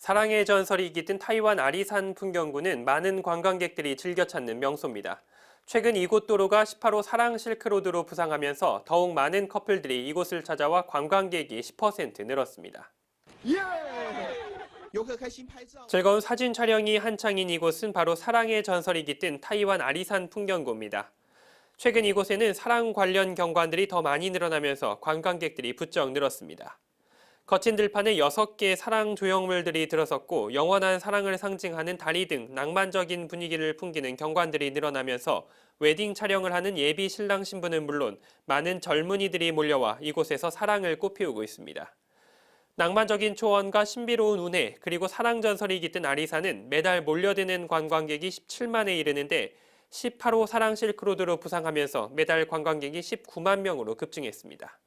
사랑의 전설이 깃든 타이완 아리산 풍경구는 많은 관광객들이 즐겨 찾는 명소입니다. 최근 이곳 도로가 18호 사랑 실크로드로 부상하면서 더욱 많은 커플들이 이곳을 찾아와 관광객이 10% 늘었습니다. 예! 즐거운 사진 촬영이 한창인 이곳은 바로 사랑의 전설이 깃든 타이완 아리산 풍경구입니다. 최근 이곳에는 사랑 관련 경관들이 더 많이 늘어나면서 관광객들이 부쩍 늘었습니다. 거친 들판에 6개의 사랑 조형물들이 들어섰고 영원한 사랑을 상징하는 다리 등 낭만적인 분위기를 풍기는 경관들이 늘어나면서 웨딩 촬영을 하는 예비 신랑 신부는 물론 많은 젊은이들이 몰려와 이곳에서 사랑을 꽃피우고 있습니다. 낭만적인 초원과 신비로운 운해 그리고 사랑 전설이 깃든 아리사는 매달 몰려드는 관광객이 17만에 이르는데 18호 사랑 실크로드로 부상하면서 매달 관광객이 19만 명으로 급증했습니다.